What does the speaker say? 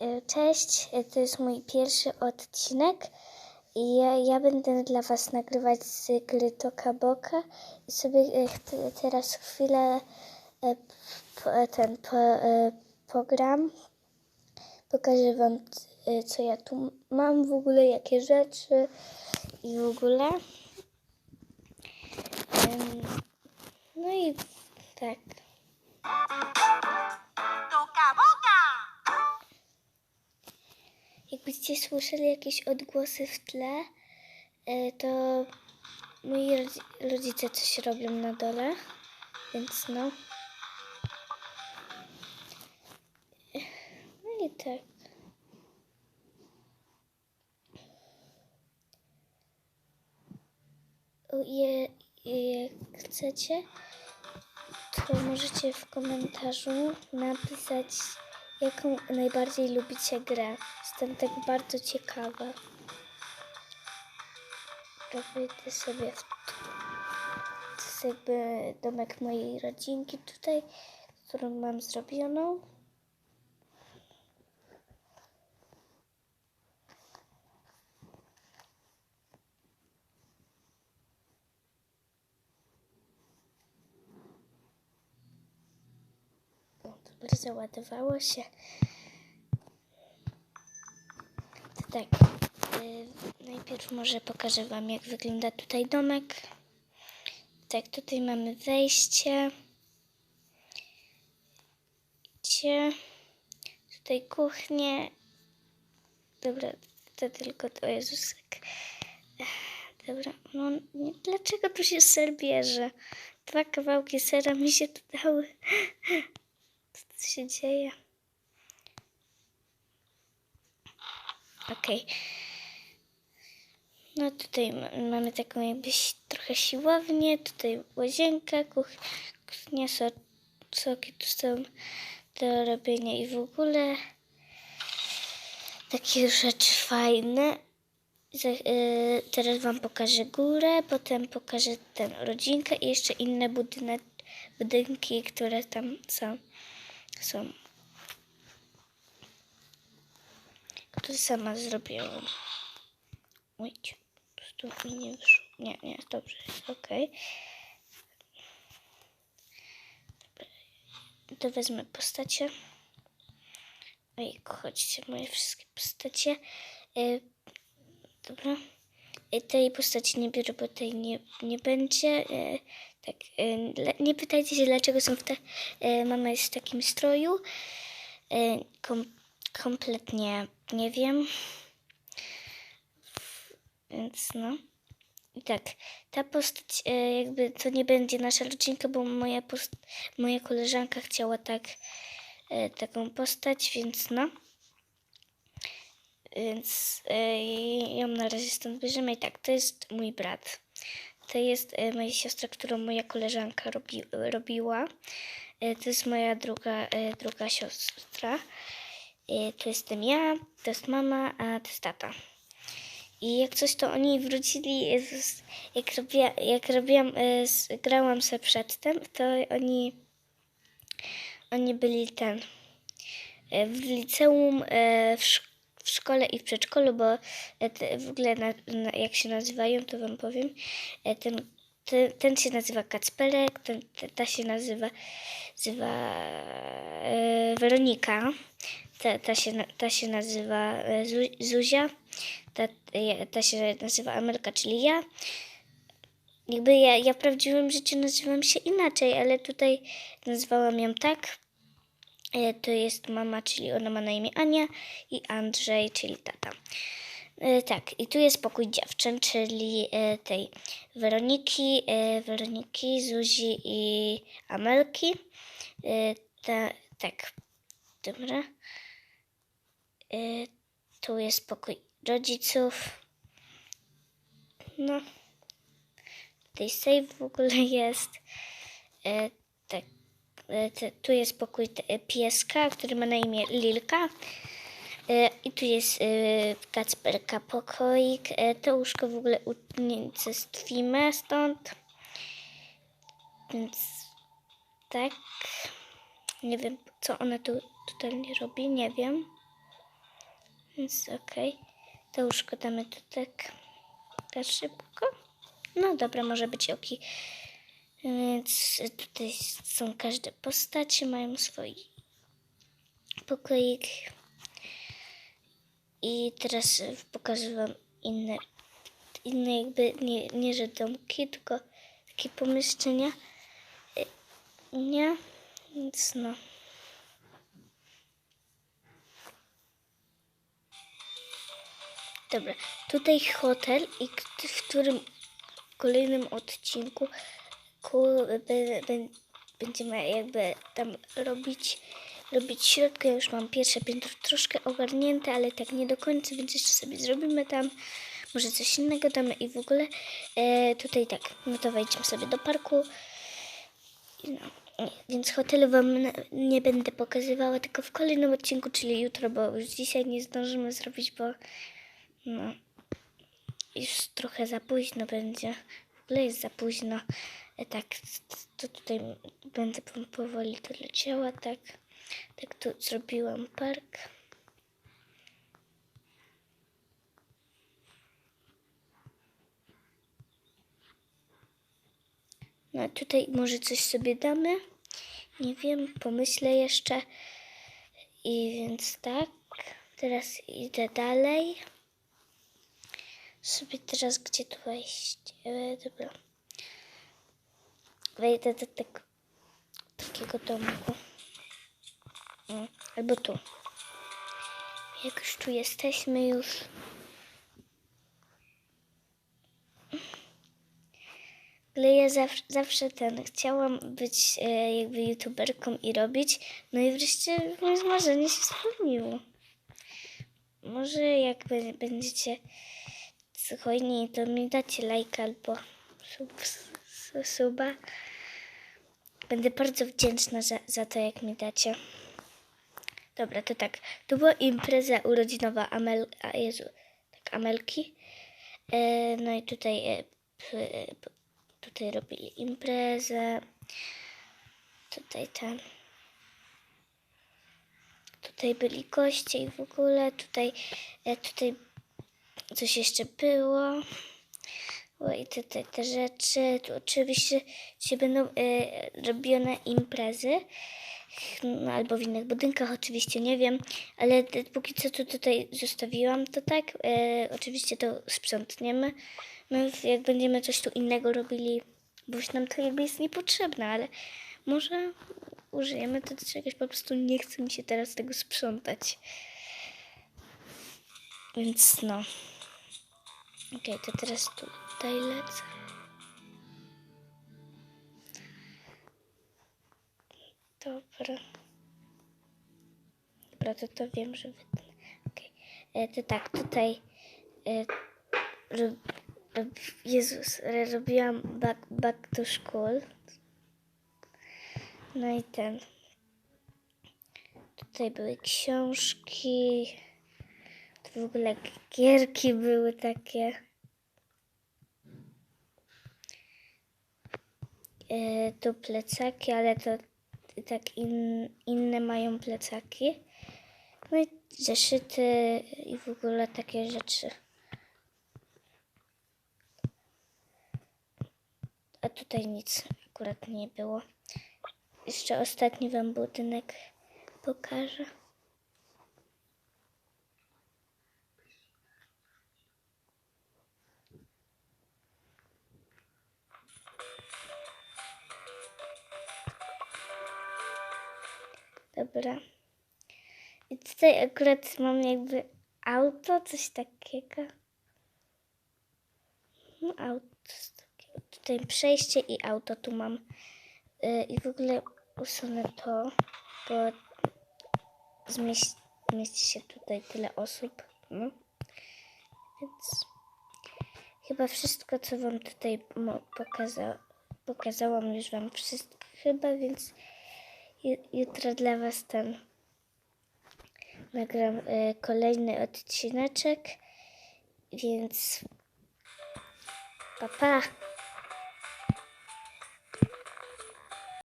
E, Cześć, e, to jest mój pierwszy odcinek i ja, ja będę dla Was nagrywać cykl Toka Boka i sobie e, teraz chwilę ten po, pogram. Pokażę Wam co ja tu mam w ogóle, jakie rzeczy i w ogóle. No i tak. Jakbyście słyszeli jakieś odgłosy w tle, e, to moi rodzi- rodzice coś robią na dole, więc no. No i tak. Je, jak chcecie, to możecie w komentarzu napisać, jaką najbardziej lubicie grę. Jestem tak bardzo ciekawa. Wyjdę sobie w domek mojej rodzinki tutaj, którą mam zrobioną. O, dobra, załadowało się. To tak, y, najpierw może pokażę Wam, jak wygląda tutaj domek. Tak, tutaj mamy wejście. Widzicie? Tutaj kuchnię. Dobra, to tylko to Jezusek. Ech, Dobra, no nie, dlaczego tu się ser bierze? Dwa kawałki sera mi się tu dały. Co się dzieje? Okej. No tutaj ma- mamy taką jakby trochę siłownię, tutaj łazienka, kuch kuchnia, so soki tu są do robienia i w ogóle takie rzeczy fajne. Y, teraz Wam pokażę górę, potem pokażę ten rodzinkę i jeszcze inne budynki, które tam są. Są. Które sama zrobiłam. Oj, prostu mi nie wyszło. Nie, nie, dobrze, jest okej. Dobra. To wezmę postacie. Oj, chodźcie, moje wszystkie postacie. E, dobra. E, tej postaci nie biorę, bo tej nie, nie będzie. E, tak, le- nie pytajcie się, dlaczego są w. E, mama jest w takim stroju. Kom, kompletnie nie wiem. Więc no. I tak, ta postać jakby to nie będzie nasza rodzinka, bo moja, post- moja koleżanka chciała tak taką postać, więc no. Więc e, ją na razie stąd bierzemy. I tak, to jest mój brat. To jest e, moja siostra, którą moja koleżanka robi, robiła. E, to jest moja druga, druga siostra. To jestem ja, to jest mama, a to jest tata. I jak coś, to oni wrócili, jak, robia, jak robiłam, grałam se przedtem, to oni, oni byli ten, w liceum, w, szk- w szkole i w przedszkolu, bo e, w ogóle na, na, jak się nazywają, to wam powiem. E, Ten, ten, ten się nazywa Kacperek, ten, te- ta się nazywa, nazywa e, Weronika, ta, ta, się, ta się nazywa e, Zu, Zuzia, ta, ta się nazywa Amelka, czyli ja. Jakby ja, ja w prawdziwym życiu nazywam się inaczej, ale tutaj nazwałam ją tak. E, To jest mama, czyli ona ma na imię Ania i Andrzej, czyli tata. E, Tak, i tu jest pokój dziewczyn, czyli e, tej Weroniki, Weroniki, Zuzi i Amelki. Ta, tak, dobra. Tu jest pokój rodziców. No. Tutaj save w ogóle jest. Tak. Tu jest pokój pieska, który ma na imię Lilka. E, I tu jest e, Kacperka pokoik. E, to łóżko w ogóle unicestwimy stąd. Więc tak. Nie wiem, co ona tu totalnie robi, nie wiem. Więc okej. To łóżko damy tu tak, tak szybko. No dobra, może być oki. Więc tutaj są każde postacie, mają swój pokoik. I teraz pokażę wam inne, inne jakby, nie, nie że domki, tylko takie pomieszczenia. Y, Nie, więc no. Dobra, tutaj hotel i w którym kolejnym odcinku będziemy jakby tam robić robić środkę. Już mam pierwsze piętro troszkę ogarnięte, ale tak nie do końca, więc jeszcze sobie zrobimy tam. Może coś innego damy i w ogóle e, tutaj tak, no to wejdźmy sobie do parku. No, więc hotelu wam nie będę pokazywała, tylko w kolejnym odcinku, czyli jutro, bo już dzisiaj nie zdążymy zrobić, bo no, już trochę za późno będzie. W ogóle jest za późno. Tak, to tutaj będę powoli to leciała, tak. Tak tu zrobiłam park. No tutaj może coś sobie damy. Nie wiem, pomyślę jeszcze. I więc tak. Teraz idę dalej. Sobie teraz gdzie tu wejść? E, dobra. Wejdę do tego takiego domku. Albo tu. Jak już tu jesteśmy już. Ale ja zawsze, zawsze ten, chciałam być e, jakby youtuberką i robić. No i wreszcie moje marzenie się spełniło. Może jak będziecie hojni, to mi dacie lajka albo sub, suba. Będę bardzo wdzięczna za, za to, jak mi dacie. Dobra, to tak. To była impreza urodzinowa Amel, a Jezu, tak, Amelki. E, no i tutaj, e, p, p, tutaj robili imprezę. Tutaj ten. Tutaj byli goście i w ogóle tutaj, e, tutaj coś jeszcze było. I tutaj te rzeczy. Tu oczywiście dzisiaj będą e, robione imprezy. No, albo w innych budynkach, oczywiście nie wiem, ale póki co to tutaj zostawiłam, to tak. E, oczywiście to sprzątniemy. No, jak będziemy coś tu innego robili, bo już nam to jakby jest niepotrzebne, ale może użyjemy to do czegoś, po prostu nie chce mi się teraz tego sprzątać. Więc no. Okej, to teraz tutaj lecę. Dobra. Dobra, to to wiem, że wytnę. Okej. E, To tak, tutaj e, ro, rob, Jezus, robiłam back, back to school. No i ten. Tutaj były książki. W ogóle gierki były takie. Tu plecaki, ale to tak in, inne mają plecaki. No i zeszyty i w ogóle takie rzeczy. A tutaj nic akurat nie było. Jeszcze ostatni wam budynek pokażę. Dobra. I tutaj akurat mam jakby auto, coś takiego. No, auto. Tutaj przejście i auto tu mam. Yy, I w ogóle usunę to, bo zmieści, zmieści się tutaj tyle osób. No. Więc chyba wszystko, co wam tutaj pokaza- pokazałam, już wam wszystko chyba, więc jutro dla was ten nagram y, kolejny odcineczek, więc pa pa.